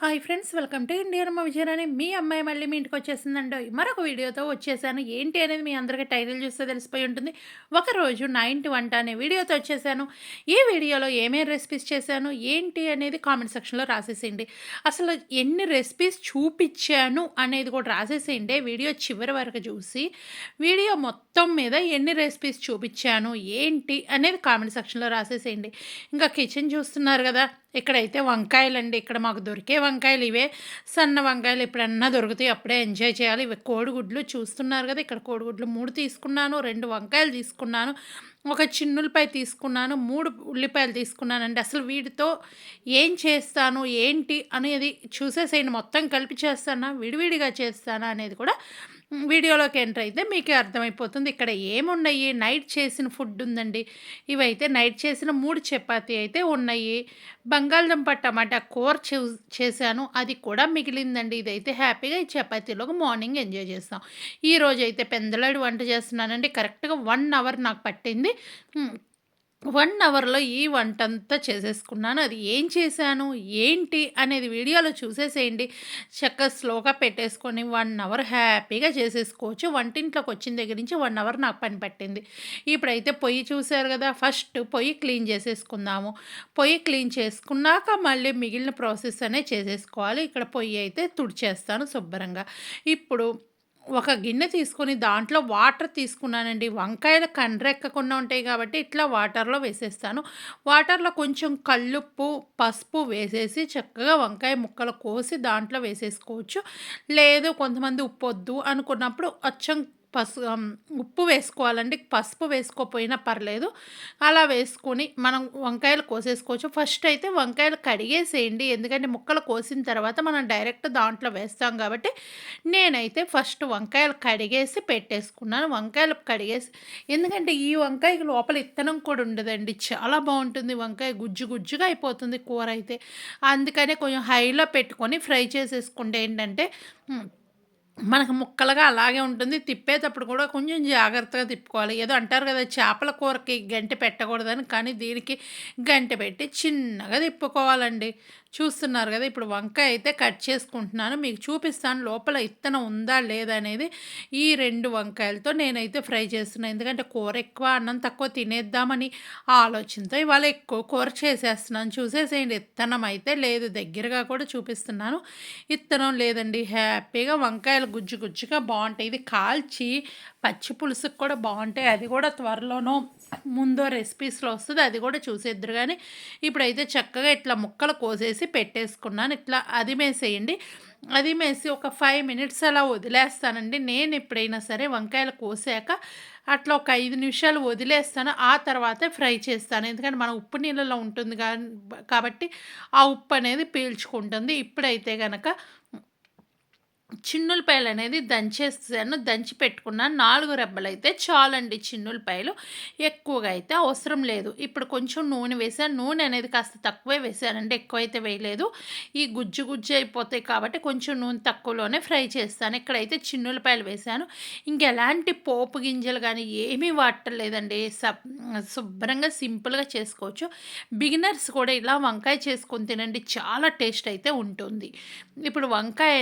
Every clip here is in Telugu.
Hi friends welcome to Indian Amma Vijayarani. మీ అమ్మాయి మళ్ళీ మీ ఇంటికి వచ్చేసిందండి. మరొక వీడియోతో వచ్చేసాను. ఏంటి అనేది మీ అందరికీ టైటిల్ చూస్తే తెలిసిపోయి ఉంటుంది. ఒకరోజు నైన్ టు వంట అనే వీడియోతో వచ్చేసాను. ఈ వీడియోలో ఏమేమి రెసిపీస్ చేశాను ఏంటి అనేది కామెంట్ సెక్షన్లో రాసేసేయండి. అసలు ఎన్ని రెసిపీస్ చూపించాను అనేది కూడా రాసేసేయండి. వీడియో చివరి వరకు చూసి వీడియో మొత్తం మీద ఎన్ని రెసిపీస్ చూపించాను ఏంటి అనేది కామెంట్ సెక్షన్లో రాసేసేయండి. ఇంకా కిచెన్ చూస్తున్నారు కదా ఇక్కడైతే వంకాయలండి. ఇక్కడ మాకు దొరికే వంకాయలు ఇవే. సన్న వంకాయలు ఎప్పుడన్నా దొరుకుతాయి. అప్పుడే ఎంజాయ్ చేయాలి. ఇవి కోడిగుడ్లు చూస్తున్నారు కదా ఇక్కడ కోడిగుడ్లు మూడు తీసుకున్నాను రెండు వంకాయలు తీసుకున్నాను ఒక చిన్నులపై తీసుకున్నాను మూడు ఉల్లిపాయలు తీసుకున్నానండి. అసలు వీటితో ఏం చేస్తాను ఏంటి అనేది చూసేసేయండి. మొత్తం కలిపి చేస్తానా విడివిడిగా చేస్తానా అనేది కూడా వీడియోలోకి ఎంటర్ అయితే మీకు అర్థమైపోతుంది. ఇక్కడ ఏమున్నాయి? నైట్ చేసిన ఫుడ్ ఉందండి. ఇవైతే నైట్ చేసిన మూడు చపాతీ అయితే ఉన్నాయి. బంగాళదుంప టమాటా కూర చేశాను. అది కూడా మిగిలిందండి. ఇదైతే హ్యాపీగా ఈ చపాతీలోకి మార్నింగ్ ఎంజాయ్ చేస్తాం. ఈరోజు అయితే పెందలాడి వంట చేస్తున్నానండి. కరెక్ట్గా వన్ అవర్ నాకు పట్టింది. వన్ అవర్లో ఈ వంట అంతా చేసేసుకున్నాను. అది ఏం చేశాను? ఏంటి? అనేది వీడియోలో చూసేసేయండి. చక్కగా స్లోగా పెట్టేసుకొని వన్ అవర్ హ్యాపీగా చేసేసుకోవచ్చు. వంటింట్లోకి వచ్చిన దగ్గర నుంచి వన్ అవర్ నాకు పని పట్టింది. ఇప్పుడైతే పొయ్యి చూశారు కదా ఫస్ట్ పొయ్యి క్లీన్ చేసేసుకుందాము. పొయ్యి క్లీన్ చేసుకున్నాక మళ్ళీ మిగిలిన ప్రాసెస్ అనే చేసేసుకోవాలి. ఇక్కడ పొయ్యి అయితే తుడిచేస్తాను శుభ్రంగా. ఇప్పుడు ఒక గిన్నె తీసుకొని దాంట్లో వాటర్ తీసుకున్నానండి. వంకాయలు కండ్రెక్కకుండా ఉంటాయి కాబట్టి ఇట్లా వాటర్లో వేసేస్తాను. వాటర్లో కొంచెం కల్లుప్పు పసుపు వేసేసి చక్కగా వంకాయ ముక్కలు కోసి దాంట్లో వేసేసుకోవచ్చు. లేదు కొంతమంది ఉప్పు వద్దు అనుకున్నప్పుడు అచ్చం పసు ఉప్పు వేసుకోవాలండి. పసుపు వేసుకోపోయినా పర్లేదు. అలా వేసుకొని మనం వంకాయలు కోసేసుకోవచ్చు. ఫస్ట్ అయితే వంకాయలు కడిగేసేయండి. ఎందుకంటే ముక్కలు కోసిన తర్వాత మనం డైరెక్ట్ దాంట్లో వేస్తాం కాబట్టి నేనైతే ఫస్ట్ వంకాయలు కడిగేసి పెట్టేసుకున్నాను. వంకాయలు కడిగేసి ఎందుకంటే ఈ వంకాయకి లోపల ఇత్తనం కూడా ఉండదండి. చాలా బాగుంటుంది వంకాయ. గుజ్జు గుజ్జుగా అయిపోతుంది కూర అయితే. అందుకనే కొంచెం హైలో పెట్టుకొని ఫ్రై చేసేసుకుంటే ఏంటంటే మనకు ముక్కలుగా అలాగే ఉంటుంది. తిప్పేటప్పుడు కూడా కొంచెం జాగ్రత్తగా తిప్పుకోవాలి. ఏదో అంటారు కదా చేపల కూరకి గంటె పెట్టకూడదని కానీ దీనికి గంటె పెట్టి చిన్నగా తిప్పుకోవాలండి. చూస్తున్నారు కదా ఇప్పుడు వంకాయ అయితే కట్ చేసుకుంటున్నాను. మీకు చూపిస్తాను లోపల ఇత్తనం ఉందా లేదా అనేది ఈ రెండు వంకాయలతో నేనైతే ఫ్రై చేస్తున్నాను ఎందుకంటే కూర ఎక్కువ అన్నం తక్కువ తినేద్దామని ఆలోచనతో ఇవాళ ఎక్కువ కూర చేసేస్తున్నాను. చూసేసేయండి ఇత్తనం అయితే లేదు దగ్గరగా కూడా చూపిస్తున్నాను. ఇత్తనం లేదండి హ్యాపీగా వంకాయలు గుజ్జు గుజ్జుగా బాగుంటాయి. ఇది కాల్చి పచ్చి పులుసుకు కూడా బాగుంటాయి. అది కూడా త్వరలోనూ ముందో రెసిపీస్లో వస్తుంది అది కూడా చూసేద్దరు కానీ ఇప్పుడైతే చక్కగా ఇట్లా ముక్కలు కోసేసి పెట్టేసుకున్నాను. ఇట్లా అది మేసేయండి. అది మేసి ఒక ఫైవ్ మినిట్స్ అలా వదిలేస్తానండి. నేను ఎప్పుడైనా సరే వంకాయలు కోసాక అట్లా ఒక ఐదు నిమిషాలు వదిలేస్తాను. ఆ తర్వాతే ఫ్రై చేస్తాను. ఎందుకంటే మన ఉప్పు నీళ్ళలో ఉంటుంది కాబట్టి ఆ ఉప్పు అనేది పీల్చుకుంటుంది. ఇప్పుడైతే కనుక చిన్నులపాయలు అనేది దంచేసాను దంచి పెట్టుకున్నాను నాలుగు రెబ్బలు అయితే చాలండి చిన్నులపాయలు. ఎక్కువగా అయితే అవసరం లేదు. ఇప్పుడు కొంచెం నూనె వేసాను. నూనె అనేది కాస్త తక్కువే వేసానండి ఎక్కువ అయితే వేయలేదు. ఈ గుజ్జు గుజ్జు అయిపోతాయి కాబట్టి కొంచెం నూనె తక్కువలోనే ఫ్రై చేస్తాను. ఇక్కడైతే చిన్నులపాయలు వేసాను. ఇంకెలాంటి పోపు గింజలు కానీ ఏమీ వాడలేదండి శుభ్రంగా సింపుల్గా చేసుకోవచ్చు. బిగినర్స్ కూడా ఇలా వంకాయ చేసుకొని తినండి. చాలా టేస్ట్ అయితే ఉంటుంది. ఇప్పుడు వంకాయ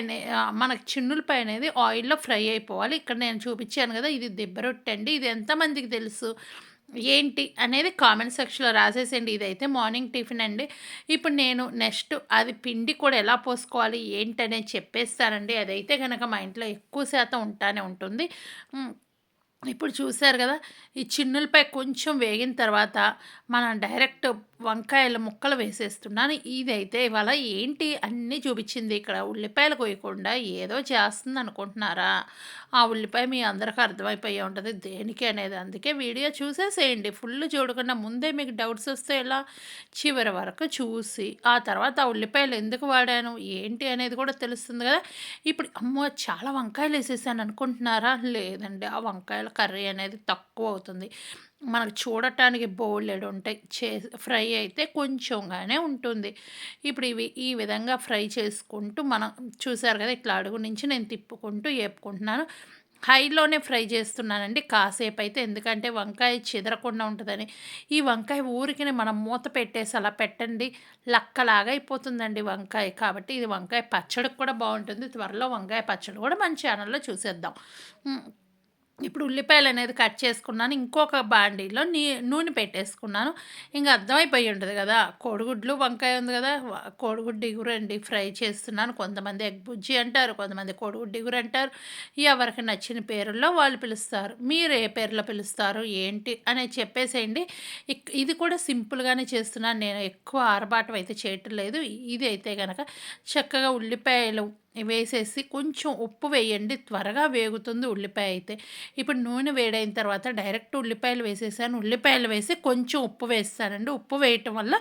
మన మనకి చిన్నులపై అనేది ఆయిల్లో ఫ్రై అయిపోవాలి. ఇక్కడ నేను చూపించాను కదా ఇది దెబ్బ రొట్టె అండి ఇది ఎంతమందికి తెలుసు? ఏంటి అనేది కామెంట్ సెక్షన్లో రాసేసండి ఇదైతే మార్నింగ్ టిఫిన్ అండి. ఇప్పుడు నేను నెక్స్ట్ అది పిండి కూడా ఎలా పోసుకోవాలి ఏంటనేది చెప్పేస్తానండి. అదైతే కనుక మా ఇంట్లో ఎక్కువ శాతం ఉంటానే ఉంటుంది. ఇప్పుడు చూశారు కదా ఈ చిన్నులపై కొంచెం వేగిన తర్వాత మనం డైరెక్ట్ వంకాయల ముక్కలు వేసేస్తున్నాను. ఇదైతే ఇవాళ ఏంటి అన్నీ చూపించింది. ఇక్కడ ఉల్లిపాయలు కోయకుండా ఏదో చేస్తుంది అనుకుంటున్నారా? ఆ ఉల్లిపాయ మీ అందరికీ అర్థమైపోయి ఉంటుంది. దేనికి అనేది అందుకే వీడియో చూసేసేయండి. ఫుల్ చూడకుండా ముందే మీకు డౌట్స్ వస్తే ఇలా చివరి వరకు చూసి ఆ తర్వాత ఆ ఉల్లిపాయలు ఎందుకు వాడాను? ఏంటి అనేది కూడా తెలుస్తుంది కదా. ఇప్పుడు అమ్మో చాలా వంకాయలు వేసేసాను అనుకుంటున్నారా? లేదండి ఆ వంకాయల కర్రీ అనేది తక్కువ అవుతుంది. మనకు చూడటానికి బోలెడు ఉంటాయి. చే ఫ్రై అయితే కొంచెంగానే ఉంటుంది. ఇప్పుడు ఇవి ఈ విధంగా ఫ్రై చేసుకుంటూ మనం చూసారు కదా ఇట్లా అడుగు నుంచి నేను తిప్పుకుంటూ వేపుకుంటున్నాను హైలోనే ఫ్రై చేస్తున్నానండి. కాసేపు అయితే ఎందుకంటే వంకాయ చెదరకుండా ఉంటుందని. ఈ వంకాయ ఊరికి మనం మూత పెట్టేసి అలా పెట్టండి. లక్కలాగా అయిపోతుందండి వంకాయ. కాబట్టి ఇది వంకాయ పచ్చడికి కూడా బాగుంటుంది. త్వరలో వంకాయ పచ్చడి కూడా మన ఛానల్లో చూసేద్దాం. ఇప్పుడు ఉల్లిపాయలు అనేది కట్ చేసుకున్నాను. ఇంకొక బాండీలో నీ నూనె పెట్టేసుకున్నాను. ఇంకా అర్థమైపోయి ఉంటుంది కదా కోడిగుడ్లు వంకాయ ఉంది కదా కోడిగుడ్డు ఇగురండి ఫ్రై చేస్తున్నాను. కొంతమంది ఎగ్ బుజ్జి అంటారు కొంతమంది కోడిగుడ్డు ఇగురు అంటారు ఎవరికి నచ్చిన పేరుల్లో వాళ్ళు పిలుస్తారు. మీరు ఏ పేర్లో పిలుస్తారు ఏంటి అనేది చెప్పేసేయండి. ఇది కూడా సింపుల్గానే చేస్తున్నాను. నేను ఎక్కువ ఆరబాటం అయితే చేయటం లేదు ఇది అయితే కనుక చక్కగా ఉల్లిపాయలు వేసేసి కొంచెం ఉప్పు వేయండి. త్వరగా వేగుతుంది ఉల్లిపాయ అయితే. ఇప్పుడు నూనె వేడైన తర్వాత డైరెక్ట్ ఉల్లిపాయలు వేసేసాను. ఉల్లిపాయలు వేసి కొంచెం ఉప్పు వేస్తానండి. ఉప్పు వేయటం వల్ల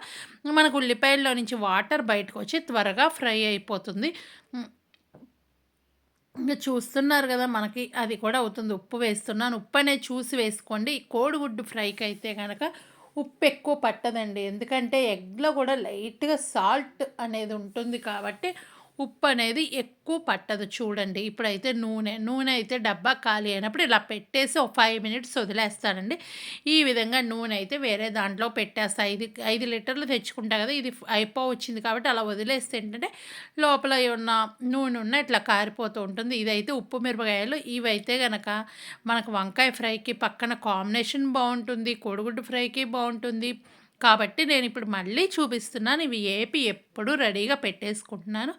మనకు ఉల్లిపాయల్లో నుంచి వాటర్ బయటకు వచ్చి త్వరగా ఫ్రై అయిపోతుంది. ఇంకా చూస్తున్నారు కదా మనకి అది కూడా అవుతుంది. ఉప్పు వేస్తున్నాను. ఉప్పు అనేది చూసి వేసుకోండి. కోడిగుడ్డు ఫ్రైకి అయితే కనుక ఉప్పు ఎక్కువ పట్టదండి. ఎందుకంటే ఎగ్లో కూడా లైట్గా సాల్ట్ అనేది ఉంటుంది కాబట్టి ఉప్పు అనేది ఎక్కువ పట్టదు చూడండి. ఇప్పుడైతే నూనె నూనె అయితే డబ్బా ఖాళీ అయినప్పుడు ఇలా పెట్టేసి ఒక ఫైవ్ మినిట్స్ వదిలేస్తానండి. ఈ విధంగా నూనె అయితే వేరే దాంట్లో పెట్టేస్తా. ఐదు ఐదు లీటర్లు తెచ్చుకుంటా కదా ఇది అయిపో వచ్చింది కాబట్టి అలా వదిలేస్తే ఏంటంటే లోపల ఉన్న నూనె ఉన్న ఇట్లా కారిపోతూ ఉంటుంది. ఇదైతే ఉప్పు మిరపకాయలు. ఇవైతే కనుక మనకు వంకాయ ఫ్రైకి పక్కన కాంబినేషన్ బాగుంటుంది కోడిగుడ్డు ఫ్రైకి బాగుంటుంది. కాబట్టి నేను ఇప్పుడు మళ్ళీ చూపిస్తున్నాను. ఇవి ఏపి ఎప్పుడు రెడీగా పెట్టేసుకుంటున్నాను.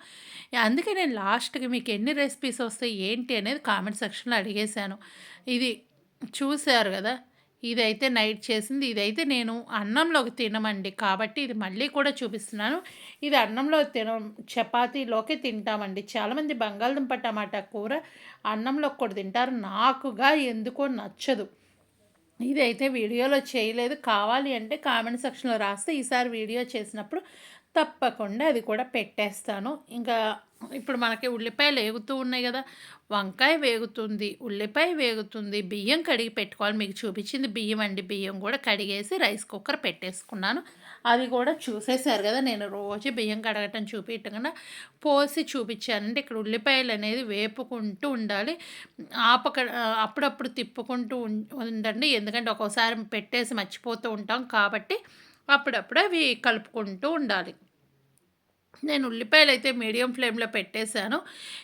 అందుకే నేను లాస్ట్కి మీకు ఎన్ని రెసిపీస్ వస్తాయి ఏంటి అనేది కామెంట్ సెక్షన్లో అడిగేశాను. ఇది చూశారు కదా ఇదైతే నైట్ చేసింది. ఇదైతే నేను అన్నంలోకి తినమండి. కాబట్టి ఇది మళ్ళీ కూడా చూపిస్తున్నాను. ఇది అన్నంలో తిన చపాతీలోకి తింటామండి. చాలామంది బంగాళదుంప టమాటా కూర అన్నంలో కూడా తింటారు. నాకుగా ఎందుకో నచ్చదు. ఇదైతే వీడియోలో చేయలేదు. కావాలి అంటే కామెంట్ సెక్షన్లో రాస్తే ఈసారి వీడియో చేసినప్పుడు తప్పకుండా అది కూడా పెట్టేస్తాను. ఇంకా ఇప్పుడు మనకి ఉల్లిపాయలు వేగుతూ ఉన్నాయి కదా వంకాయ వేగుతుంది ఉల్లిపాయ వేగుతుంది బియ్యం కడిగి పెట్టుకోవాలి. మీకు చూపించింది బియ్యం అండి. బియ్యం కూడా కడిగేసి రైస్ కుక్కర్ పెట్టేసుకున్నాను. అది కూడా చూసేశారు కదా. నేను రోజు బియ్యం కడగటం చూపించకుండా పోసి చూపించాను. అంటే ఇక్కడ ఉల్లిపాయలు అనేది వేపుకుంటూ ఉండాలి. ఆపక అప్పుడప్పుడు తిప్పుకుంటూ ఉండండి. ఎందుకంటే ఒక్కోసారి పెట్టేసి మర్చిపోతూ ఉంటాం కాబట్టి అప్పుడప్పుడు అవి కలుపుకుంటూ ఉండాలి. నేను ఉల్లిపాయలు అయితే మీడియం ఫ్లేమ్లో పెట్టేశాను.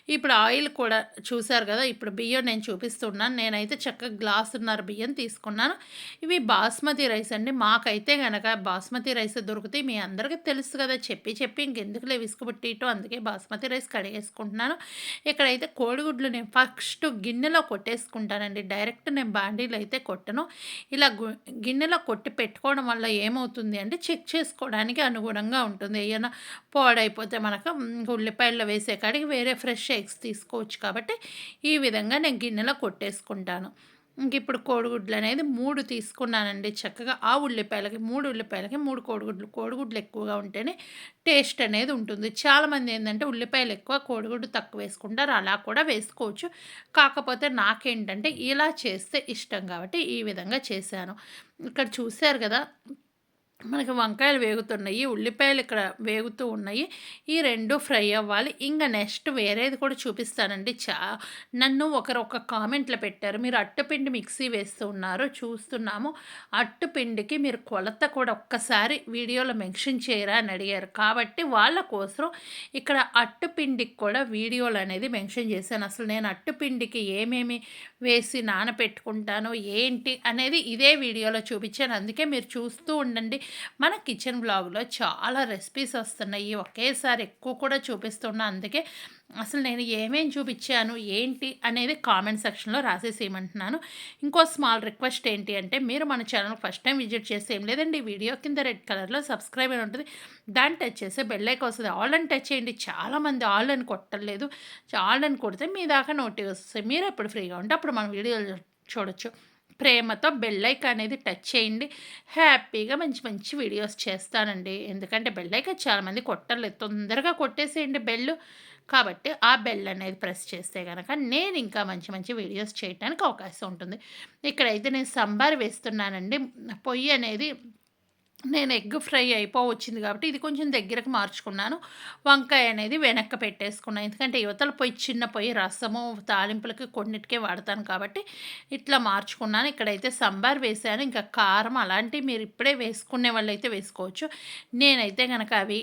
ఇప్పుడు ఆయిల్ కూడా చూశారు కదా ఇప్పుడు బియ్యం నేను చూపిస్తున్నాను. నేనైతే చక్కగా గ్లాసున్నర బియ్యం తీసుకున్నాను. ఇవి బాస్మతి రైస్ అండి. మాకైతే కనుక బాస్మతి రైస్ దొరుకుతాయి మీ అందరికీ తెలుసు కదా చెప్పి చెప్పి ఇంకెందుకులే విసుగుబుట్టిటో అందుకే బాస్మతి రైస్ కడిగేసుకుంటున్నాను. ఇక్కడైతే కోడిగుడ్లు నేను ఫస్ట్ గిన్నెలో కొట్టేసుకుంటానండి. డైరెక్ట్ నేను బాండీలు అయితే కొట్టను. ఇలా గిన్నెలో కొట్టి పెట్టుకోవడం వల్ల ఏమవుతుంది అంటే చెక్ చేసుకోవడానికి అనుగుణంగా ఉంటుంది. ఏమైనా పోడ అయిపోతే మనకు ఉల్లిపాయల్లో వేసే కాడికి వేరే ఫ్రెష్ ఎగ్స్ తీసుకోవచ్చు కాబట్టి ఈ విధంగా నేను గిన్నెలో కొట్టేసుకుంటాను. ఇంక ఇప్పుడు కోడిగుడ్లు అనేది మూడు తీసుకున్నానండి. చక్కగా ఆ ఉల్లిపాయలకి మూడు ఉల్లిపాయలకి మూడు కోడిగుడ్లు. కోడిగుడ్లు ఎక్కువగా ఉంటేనే టేస్ట్ అనేది ఉంటుంది. చాలామంది ఏంటంటే ఉల్లిపాయలు ఎక్కువ కోడిగుడ్డు తక్కువ వేసుకుంటారు. అలా కూడా వేసుకోవచ్చు. కాకపోతే నాకేంటంటే ఇలా చేస్తే ఇష్టం కాబట్టి ఈ విధంగా చేశాను. ఇక్కడ చూశారు కదా మనకి వంకాయలు వేగుతున్నాయి ఉల్లిపాయలు ఇక్కడ వేగుతూ ఉన్నాయి. ఈ రెండు ఫ్రై అవ్వాలి. ఇంకా నెక్స్ట్ వేరేది కూడా చూపిస్తానండి. చా నన్ను ఒకరు ఒక కామెంట్లో పెట్టారు. మీరు అట్టుపిండి మిక్సీ వేస్తూ ఉన్నారు చూస్తున్నాము. అట్టుపిండికి మీరు కొలత కూడా ఒక్కసారి వీడియోలో మెన్షన్ చేయరా అని అడిగారు. కాబట్టి వాళ్ళ కోసం ఇక్కడ అట్టుపిండికి కూడా వీడియోలు అనేది మెన్షన్ చేశాను. అసలు నేను అట్టుపిండికి ఏమేమి వేసి నానపెట్టుకుంటాను ఏంటి అనేది ఇదే వీడియోలో చూపించాను. అందుకే మీరు చూస్తూ ఉండండి. మన కిచెన్ బ్లాగ్లో చాలా రెసిపీస్ వస్తున్నాయి. ఒకేసారి ఎక్కువ కూడా చూపిస్తున్నా. అందుకే అసలు నేను ఏమేమి చూపించాను ఏంటి అనేది కామెంట్ సెక్షన్లో రాసేసేయమంటున్నాను. ఇంకో స్మాల్ రిక్వెస్ట్ ఏంటి అంటే మీరు మన ఛానల్ ఫస్ట్ టైం విజిట్ చేస్తే ఏం లేదండి వీడియో కింద రెడ్ కలర్లో సబ్స్క్రైబ్ అని ఉంటుంది. దాన్ని టచ్ చేస్తే బెల్లైక్ వస్తుంది. ఆల్ అని టచ్ చేయండి. చాలామంది ఆల్ అని కొట్టలేదు. ఆల్ అని కొడితే మీ దాకా నోటి వస్తుంది. మీరు ఎప్పుడు ఫ్రీగా ఉంటే అప్పుడు మన వీడియోలు చూడొచ్చు. ప్రేమతో బెల్లైక్ అనేది టచ్ చేయండి. హ్యాపీగా మంచి మంచి వీడియోస్ చేస్తానండి. ఎందుకంటే బెల్లైక్ చాలామంది కొట్టలేదు తొందరగా కొట్టేసేయండి బెల్ కాబట్టి ఆ బెల్ అనేది ప్రెస్ చేస్తే కనుక నేను ఇంకా మంచి మంచి వీడియోస్ చేయడానికి అవకాశం ఉంటుంది. ఇక్కడైతే నేను సంబార్ వేస్తున్నానండి. పొయ్యి అనేది నేను ఎగ్ ఫ్రై అయిపోవచ్చింది కాబట్టి ఇది కొంచెం దగ్గరకు మార్చుకున్నాను. వంకాయ అనేది వెనక్కి పెట్టేసుకున్నాను ఎందుకంటే యువతల పొయ్యి చిన్న పొయ్యి రసము తాలింపులకి కొన్నిటికే వాడతాను కాబట్టి ఇట్లా మార్చుకున్నాను. ఇక్కడైతే సంబార్ వేసాను. ఇంకా కారం అలాంటివి మీరు ఇప్పుడే వేసుకునే వాళ్ళు అయితే వేసుకోవచ్చు. నేనైతే కనుక అవి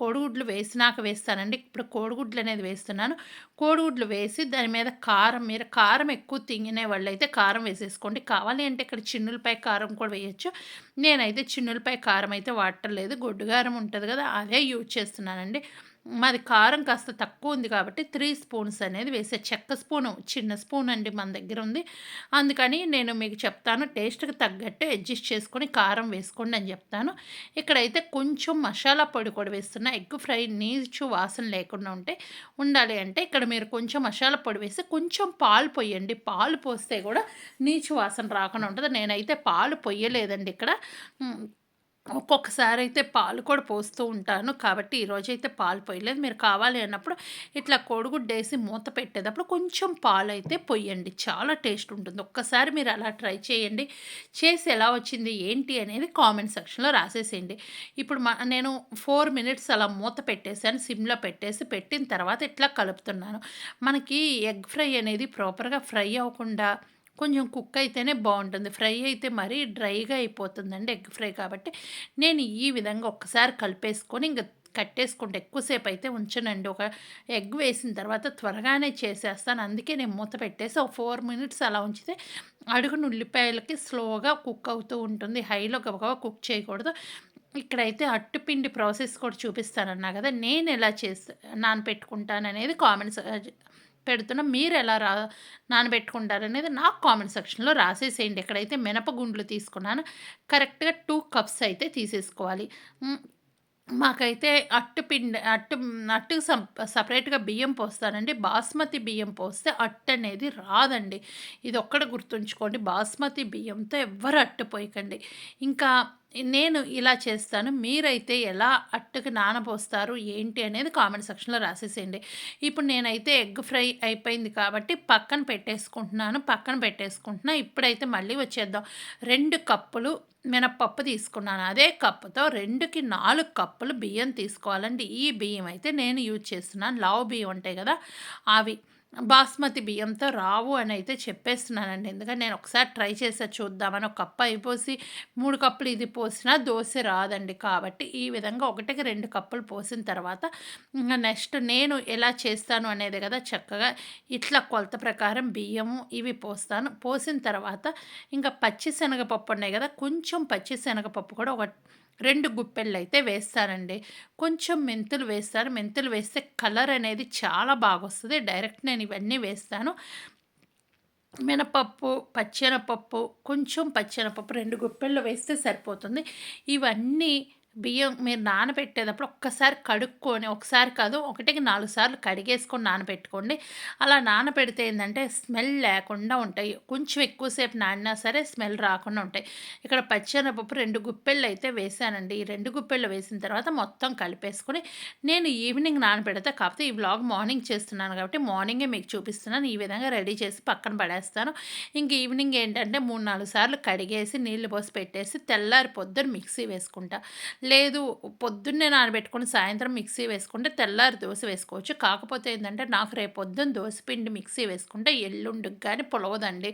కోడిగుడ్లు వేసినాక వేస్తానండి. ఇప్పుడు కోడిగుడ్లు అనేది వేస్తున్నాను. కోడిగుడ్లు వేసి దాని మీద కారం మీరు కారం ఎక్కువ తింగినే వాళ్ళు అయితే కారం వేసేసుకోండి. కావాలి అంటే ఇక్కడ చిన్నులపై కారం కూడా వేయచ్చు. నేనైతే చిన్నులపై కారం అయితే వాడటం లేదు. కారం ఉంటుంది కదా అదే యూజ్ చేస్తున్నానండి. మాది కారం కాస్త తక్కువ ఉంది కాబట్టి త్రీ స్పూన్స్ అనేది వేసే. చెక్క స్పూను చిన్న స్పూన్ అండి మన దగ్గర ఉంది. అందుకని నేను మీకు చెప్తాను టేస్ట్కి తగ్గట్టు అడ్జస్ట్ చేసుకొని కారం వేసుకోండి అని చెప్తాను. ఇక్కడైతే కొంచెం మసాలా పొడి కూడా వేస్తున్నా. ఎగ్ ఫ్రై నీచు వాసన లేకుండా ఉంటే ఉండాలి అంటే ఇక్కడ మీరు కొంచెం మసాలా పొడి వేసి కొంచెం పాలు పొయ్యండి పాలు పోస్తే కూడా నీచు వాసన రాకుండా ఉంటుంది. నేనైతే పాలు పొయ్యలేదండి ఇక్కడ. ఒక్కొక్కసారి అయితే పాలు కూడా పోస్తూ ఉంటాను. కాబట్టి ఈరోజైతే పాలు పోయలేదు. మీరు కావాలి అన్నప్పుడు ఇట్లా కోడిగుడ్డేసి మూత పెట్టేటప్పుడు కొంచెం పాలు అయితే పొయ్యండి చాలా టేస్ట్ ఉంటుంది. ఒక్కసారి మీరు అలా ట్రై చేయండి. చేసి ఎలా వచ్చింది ఏంటి అనేది కామెంట్ సెక్షన్లో రాసేసేయండి. ఇప్పుడు నేను ఫోర్ మినిట్స్ అలా మూత పెట్టేసాను సిమ్లో పెట్టేసి పెట్టిన తర్వాత ఇట్లా కలుపుతున్నాను. మనకి ఎగ్ ఫ్రై అనేది ప్రాపర్గా ఫ్రై అవ్వకుండా కొంచెం కుక్ అయితేనే బాగుంటుంది. ఫ్రై అయితే మరీ డ్రైగా అయిపోతుందండి ఎగ్ ఫ్రై కాబట్టి. నేను ఈ విధంగా ఒక్కసారి కలిపేసుకొని ఇంకా కట్టేసుకుంటే ఎక్కువసేపు అయితే ఉంచనండి. ఒక ఎగ్ వేసిన తర్వాత త్వరగానే చేసేస్తాను. అందుకే నేను మూత పెట్టేసి ఒక ఫోర్ మినిట్స్ అలా ఉంచితే అడుగున ఉల్లిపాయలకి స్లోగా కుక్ అవుతూ ఉంటుంది. హైలో గబగబా కుక్ చేయకూడదు. ఇక్కడైతే అట్టుపిండి ప్రాసెస్ కూడా చూపిస్తానన్నా కదా. నేను ఎలా చేస్తా నానపెట్టుకుంటాను అనేది కామెంట్స్ పెడుతున్నా మీరు ఎలా రా నానబెట్టుకుంటారు అనేది నాకు కామెంట్ సెక్షన్లో రాసేసేయండి. ఎక్కడైతే మినపగుండ్లు తీసుకున్నాను కరెక్ట్గా టూ కప్స్ అయితే తీసేసుకోవాలి. మాకైతే అట్టు పిండి అట్టు అట్టుకు సపరేట్గా బియ్యం పోస్తానండి. బాస్మతి బియ్యం పోస్తే అట్టు అనేది రాదండి. ఇది ఒక్కడ గుర్తుంచుకోండి. బాస్మతి బియ్యంతో ఎవ్వరు అట్టు పోయకండి. ఇంకా నేను ఇలా చేస్తాను మీరైతే ఎలా అట్టుకు నానబోస్తారు ఏంటి అనేది కామెంట్ సెక్షన్లో రాసేసేయండి. ఇప్పుడు నేనైతే ఎగ్ ఫ్రై అయిపోయింది కాబట్టి పక్కన పెట్టేసుకుంటున్నాను పక్కన పెట్టేసుకుంటున్నా ఇప్పుడైతే మళ్ళీ వచ్చేద్దాం. రెండు కప్పులు మినప్పప్పు తీసుకున్నాను. అదే కప్పుతో రెండుకి నాలుగు కప్పులు బియ్యం తీసుకోవాలండి. ఈ బియ్యం అయితే నేను యూజ్ చేస్తున్నాను. లావు బియ్యం ఉంటాయి కదా అవి. బాస్మతి బియ్యంతో రావు అని అయితే చెప్పేస్తున్నానండి. ఎందుకంటే నేను ఒకసారి ట్రై చేసా చూద్దామని. ఒక కప్పు అయిపోసి మూడు కప్పులు ఇది పోసినా దోశ రాదండి. కాబట్టి ఈ విధంగా ఒకటికి రెండు కప్పులు పోసిన తర్వాత ఇంకా నెక్స్ట్ నేను ఎలా చేస్తాను అనేది కదా చక్కగా ఇట్లా కొలత ప్రకారం బియ్యము ఇవి పోస్తాను. పోసిన తర్వాత ఇంకా పచ్చి శనగపప్పు ఉన్నాయి కదా కొంచెం పచ్చి శనగపప్పు కూడా ఒక రెండు గుప్పెళ్ళు అయితే వేస్తానండి కొంచెం మెంతులు వేస్తారు. మెంతులు వేస్తే కలర్ అనేది చాలా బాగా వస్తుంది డైరెక్ట్ నేను ఇవన్నీ వేస్తాను. మినపప్పు పచ్చెనపప్పు కొంచెం పచ్చెనపప్పు రెండు గుప్పెళ్ళు వేస్తే సరిపోతుంది. ఇవన్నీ బియ్యం మీరు నానబెట్టేటప్పుడు ఒక్కసారి కడుక్కొని ఒకసారి కాదు ఒకటికి నాలుగు సార్లు కడిగేసుకొని నానబెట్టుకోండి. అలా నానబెడితే ఏంటంటే స్మెల్ లేకుండా ఉంటాయి. కొంచెం ఎక్కువసేపు నానినా సరే స్మెల్ రాకుండా ఉంటాయి. ఇక్కడ పచ్చెనపప్పు రెండు గుప్పెళ్ళు అయితే వేసానండి ఈ రెండు గుప్పెళ్ళు వేసిన తర్వాత మొత్తం కలిపేసుకొని నేను ఈవినింగ్ నానబెడితే. కాకపోతే ఈ బ్లాగ్ మార్నింగ్ చేస్తున్నాను కాబట్టి మార్నింగే మీకు చూపిస్తున్నాను. ఈ విధంగా రెడీ చేసి పక్కన పడేస్తాను. ఇంక ఈవినింగ్ ఏంటంటే మూడు నాలుగు సార్లు కడిగేసి నీళ్ళు పోసి పెట్టేసి తెల్లారి పొద్దున మిక్సీ వేసుకుంటా. లేదు పొద్దున్నే నానబెట్టుకుని సాయంత్రం మిక్సీ వేసుకుంటే తెల్లారి దోశ వేసుకోవచ్చు. కాకపోతే ఏంటంటే నాకు రేపు పొద్దున్న దోశపిండి మిక్సీ వేసుకుంటే ఎల్లుండికి కానీ పొలవదండి.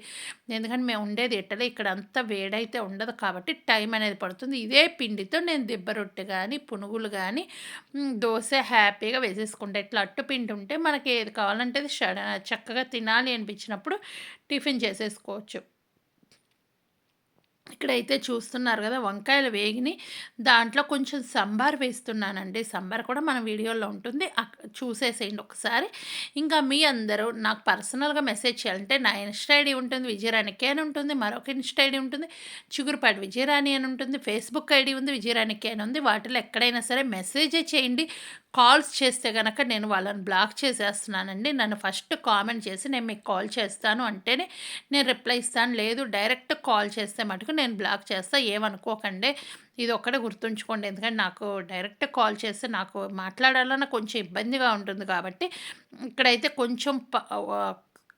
ఎందుకంటే మేము ఉండేది ఇట్టలే ఇక్కడ అంతా వేడైతే ఉండదు కాబట్టి టైం అనేది పడుతుంది. ఇదే పిండితో నేను దిబ్బ రొట్టె కానీ పునుగులు కానీ దోశ హ్యాపీగా వేసేసుకుంటే. ఇట్లా అట్టు పిండి ఉంటే మనకి ఏది కావాలంటే అది చక్కగా తినాలి అనిపించినప్పుడు టిఫిన్ చేసేసుకోవచ్చు. ఇక్కడైతే చూస్తున్నారు కదా వంకాయలు వేగిని. దాంట్లో కొంచెం సంబార్ వేస్తున్నానండి. సంబార్ కూడా మన వీడియోలో ఉంటుంది. చూసేసేయండి ఒకసారి. ఇంకా మీ అందరూ నాకు పర్సనల్గా మెసేజ్ చేయాలంటే నా ఇన్స్టా ఐడి ఉంటుంది విజయరాణికి అని ఉంటుంది మరొక ఇన్స్టా ఐడి ఉంటుంది చిగురుపాటి విజయరాణి అని ఉంటుంది ఫేస్బుక్ ఐడి ఉంది విజయరాణికి అని ఉంది. వాటిలో ఎక్కడైనా సరే మెసేజే చేయండి. కాల్స్ చేస్తే కనుక నేను వాళ్ళని బ్లాక్ చేసేస్తున్నానండి. నన్ను ఫస్ట్ కామెంట్ చేసి నేను మీకు కాల్ చేస్తాను అంటేనే నేను రిప్లై ఇస్తాను. లేదు డైరెక్ట్ కాల్ చేస్తే మటుకు నేను బ్లాక్ చేస్తా ఏమనుకోకండి. ఇది ఒక్కడే గుర్తుంచుకోండి. ఎందుకంటే నాకు డైరెక్ట్ కాల్ చేస్తే నాకు మాట్లాడాలన్న కొంచెం ఇబ్బందిగా ఉంటుంది కాబట్టి ఇక్కడైతే కొంచెం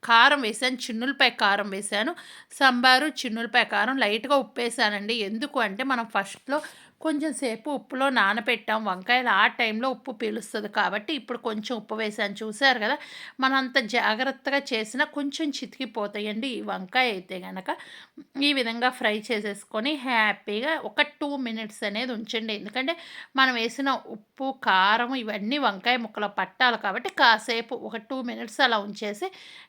కారం వేసాను చిన్నులపై కారం వేసాను. సాంబారు చిన్నులపై కారం లైట్గా ఉప్పు వేసానండి ఎందుకు అంటే మనం ఫస్ట్లో కొంచెం సేపు ఉప్పులో నానబెట్టాం. వంకాయలు ఆ టైంలో ఉప్పు పీలుస్తుంది కాబట్టి ఇప్పుడు కొంచెం ఉప్పు వేసాను. చూసారు కదా? మనం అంత జాగ్రత్తగా చేసినా కొంచెం చితికిపోతాయండి ఈ వంకాయ అయితే కనుక ఈ విధంగా ఫ్రై చేసేసుకొని హ్యాపీగా ఒక టూ మినిట్స్ అనేది ఉంచండి. ఎందుకంటే మనం వేసిన ఉప్పు కారం ఇవన్నీ వంకాయ ముక్కలు పట్టాలి కాబట్టి కాసేపు ఒక టూ మినిట్స్ అలా ఉంచేసి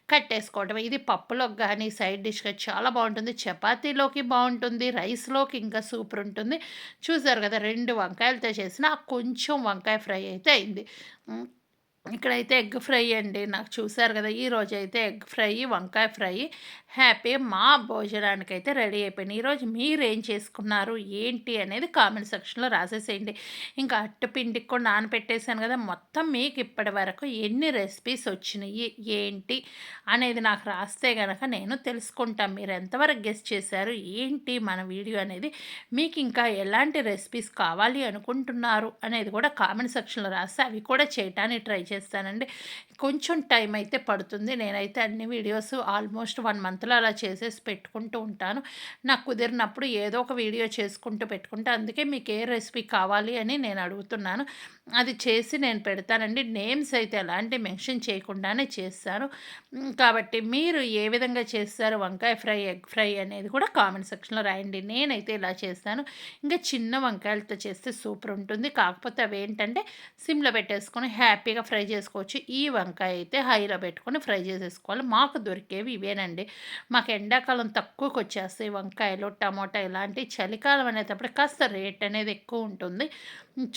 కట్టేసుకోవటం. ఇది పప్పులోకి కానీ సైడ్ డిష్గా చాలా బాగుంటుంది. చపాతీలోకి బాగుంటుంది. రైస్లోకి ఇంకా సూపర్ ఉంటుంది. చూ చూసారు కదా రెండు వంకాయలతో చేసిన కొంచెం వంకాయ ఫ్రై అయితే అయింది. ఇక్కడైతే ఎగ్ ఫ్రై అండి. నాకు చూసారు కదా ఈరోజు అయితే ఎగ్ ఫ్రై వంకాయ ఫ్రై హ్యాపీ మా భోజనానికి అయితే రెడీ అయిపోయింది. ఈరోజు మీరు ఏం చేసుకున్నారు ఏంటి అనేది కామెంట్ సెక్షన్లో రాసేసేయండి. ఇంకా అట్టుపిండికి కూడా నానపెట్టేశాను కదా మొత్తం మీకు ఇప్పటి వరకు ఎన్ని రెసిపీస్ వచ్చినాయి ఏంటి అనేది నాకు రాస్తే కనుక నేను తెలుసుకుంటాను మీరు ఎంతవరకు గెస్ట్ చేశారు ఏంటి మన వీడియో అనేది మీకు ఇంకా ఎలాంటి రెసిపీస్ కావాలి అనుకుంటున్నారు అనేది కూడా కామెంట్ సెక్షన్లో రాస్తే అవి కూడా చేయటానికి ట్రై చేస్తానండి. కొంచెం టైం అయితే పడుతుంది. నేనైతే అన్ని వీడియోస్ ఆల్మోస్ట్ వన్ మంత్లో అలా చేసేసి పెట్టుకుంటూ ఉంటాను. నాకు కుదిరినప్పుడు ఏదో ఒక వీడియో చేసుకుంటూ పెట్టుకుంటా. అందుకే మీకు ఏ రెసిపీ కావాలి అని నేను అడుగుతున్నాను. అది చేసి నేను పెడతానండి. నేమ్స్ అయితే ఎలాంటి మెన్షన్ చేయకుండానే చేస్తాను. కాబట్టి మీరు ఏ విధంగా చేస్తారు? వంకాయ ఫ్రై ఎగ్ ఫ్రై అనేది కూడా కామెంట్ సెక్షన్లో రాయండి. నేనైతే ఇలా చేస్తాను. ఇంకా చిన్న వంకాయలతో చేస్తే సూపర్ ఉంటుంది. కాకపోతే అవి ఏంటంటే సిమ్లో పెట్టేసుకొని హ్యాపీగా ఫ్రై చేసుకోవచ్చు. ఈ వంకాయ అయితే హైలో పెట్టుకొని ఫ్రై చేసేసుకోవాలి. మాకు దొరికేవి ఇవేనండి. మాకు ఎండాకాలం తక్కువకి వచ్చేస్తాయి వంకాయలు టమోటా ఇలాంటి చలికాలం అనేటప్పుడు కాస్త రేట్ అనేది ఎక్కువ ఉంటుంది.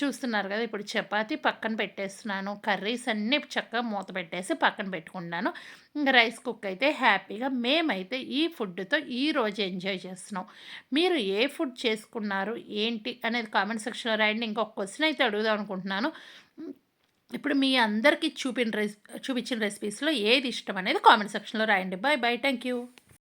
చూస్తున్నారు కదా ఇప్పుడు చపాతీ పక్కన పెట్టేస్తున్నాను. కర్రీస్ అన్నీ చక్కగా మూత పెట్టేసి పక్కన పెట్టుకున్నాను ఇంకా రైస్ కుక్ అయితే హ్యాపీగా మేమైతే ఈ ఫుడ్తో ఈరోజు ఎంజాయ్ చేస్తున్నాం. మీరు ఏ ఫుడ్ చేసుకున్నారు? ఏంటి? అనేది కామెంట్ సెక్షన్లో రాయండి. ఇంకొక క్వశ్చన్ అయితే అడుగుదాం అనుకుంటున్నాను. ఇప్పుడు మీ అందరికీ చూపిన రెసి చూపించిన రెసిపీస్లో ఏది ఇష్టం అనేది కామెంట్ సెక్షన్లో రాయండి. Bye bye thank you